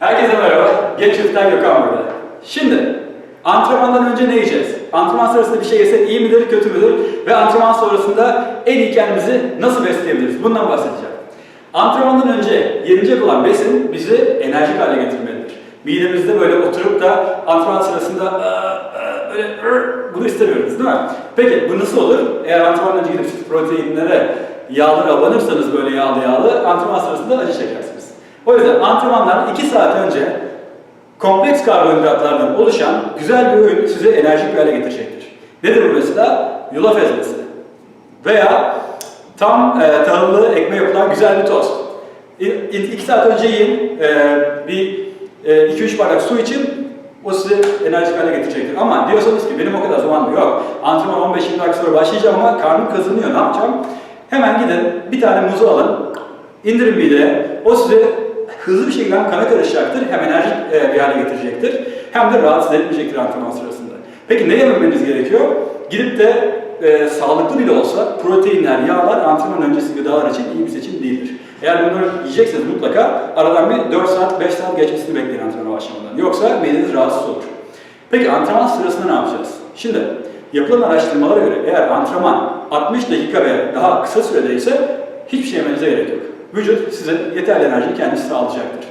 Herkese merhaba. Genç Çiftler Gökhan burada. Şimdi antrenmandan önce ne yiyeceğiz? Antrenman sırasında bir şey yesek iyi midir, kötü müdür? Ve antrenman sonrasında en iyi kendimizi nasıl besleyebiliriz? Bundan bahsedeceğim. Antrenmandan önce yenecek olan besin bizi enerjik hale getirmelidir. Midemizde böyle oturup da antrenman sırasında böyle bunu istemiyoruz değil mi? Peki bu nasıl olur? Eğer antrenmandan önce gidip proteinlere, yağlara abanırsanız böyle yağlı yağlı antrenman sırasında acı çekersiniz. O yüzden antrenmandan 2 saat önce kompleks karbonhidratlardan oluşan güzel bir öğün sizi enerjik bir hale getirecektir. Nedir bu mesela? Yulaf ezmesi. Veya tam e, tahıllı ekmeğe yapılan güzel bir tost. 2 saat önce yiyin, e, bir 2-3 bardak su için o sizi enerjik hale getirecektir. Ama diyorsanız ki benim o kadar zamanım yok. Antrenman 15-20 dakika sonra başlayacağım ama karnım kazınıyor. Ne yapacağım? Hemen gidin bir tane muzu alın. indirin mideye. O sizi hızlı bir şekilde hem kana karışacaktır hem enerjik e, bir hale getirecektir. Hem de rahatsız etmeyecektir antrenman sırasında. Peki ne yememeniz gerekiyor? Gidip de e, sağlıklı bile olsa proteinler, yağlar antrenman öncesi gıdalar için iyi bir seçim değildir. Eğer bunları yiyecekseniz mutlaka aradan bir 4 saat, 5 saat geçmesini bekleyin antrenmana başlamadan. Yoksa mideniz rahatsız olur. Peki antrenman sırasında ne yapacağız? Şimdi yapılan araştırmalara göre eğer antrenman 60 dakika ve daha kısa sürede ise hiçbir şey yemenize gerek yok. Vücut size yeterli enerjiyi kendisi sağlayacaktır.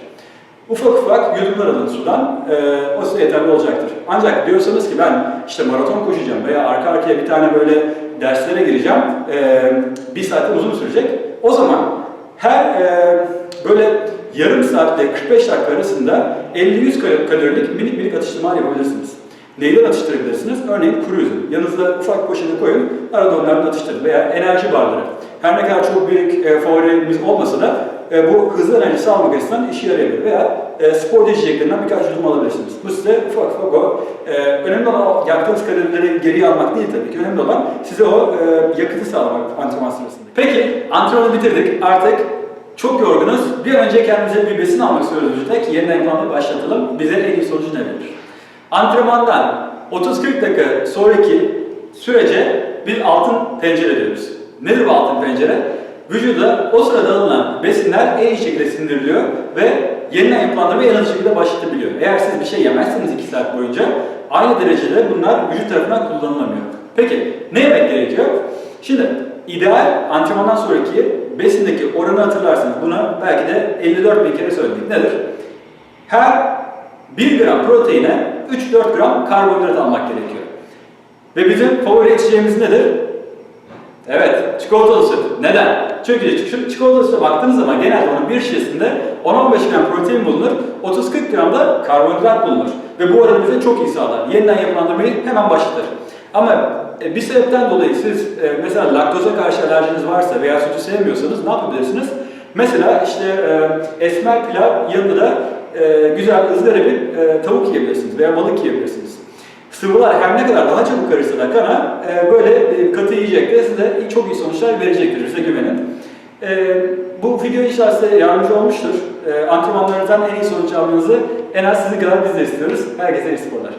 Ufak ufak yudumlar alın sudan, e, o size yeterli olacaktır. Ancak diyorsanız ki ben işte maraton koşacağım veya arka arkaya bir tane böyle derslere gireceğim, e, bir saatten uzun sürecek. O zaman her e, böyle yarım saatle 45 dakika arasında 50-100 kal- kalorilik minik minik atıştırmalar yapabilirsiniz. Neyden atıştırabilirsiniz? Örneğin kuru üzüm. Yanınızda ufak poşete koyun, arada onlardan atıştırın. Veya enerji barları. Her ne kadar çok büyük e, favorimiz olmasa da e, bu hızlı enerji sağlamak açısından işe yarayabilir. Veya e, spor içeceklerinden birkaç yudum alabilirsiniz. Bu size ufak ufak o, e, önemli olan yaktığınız kalorileri geriye almak değil tabii ki. Önemli olan size o e, yakıtı sağlamak antrenman sırasında. Peki, antrenmanı bitirdik. Artık çok yorgunuz. Bir an önce kendimize bir besin almak istiyoruz ki yeniden planı başlatalım. Bize en iyi sonucu ne verir? Antrenmandan 30-40 dakika sonraki sürece bir altın pencere diyoruz. Nedir bu altın pencere? Vücuda o sırada alınan besinler en iyi şekilde sindiriliyor ve yeniden yapılandırma en hızlı şekilde başlatabiliyor. Eğer siz bir şey yemezseniz 2 saat boyunca aynı derecede bunlar vücut tarafından kullanılamıyor. Peki ne yemek gerekiyor? Şimdi ideal antrenmandan sonraki besindeki oranı hatırlarsınız. Buna belki de 54 bin kere söyledik. Nedir? Her 1 gram proteine 3-4 gram karbonhidrat almak gerekiyor. Ve bizim favori içeceğimiz nedir? Evet, çikolatalı süt. Neden? Çünkü şu çikolatalı süte baktığınız zaman genelde onun bir şişesinde 10-15 gram protein bulunur, 30-40 gram da karbonhidrat bulunur. Ve bu oranı bize çok iyi sağlar. Yeniden yapılandırmayı hemen başlatır. Ama e, bir sebepten dolayı siz e, mesela laktoza karşı alerjiniz varsa veya sütü sevmiyorsanız ne yapabilirsiniz? Mesela işte e, esmer pilav yanında da güzel ızgara bir tavuk yiyebilirsiniz veya balık yiyebilirsiniz. Sıvılar her ne kadar daha çabuk karışsa da kana e, böyle e, katı yiyecekte size çok iyi sonuçlar verecektir, size güvenin. E, bu video size yardımcı olmuştur. E, antrenmanlarınızdan en iyi sonuç almanızı en az sizin kadar biz de istiyoruz. Herkese iyi sporlar.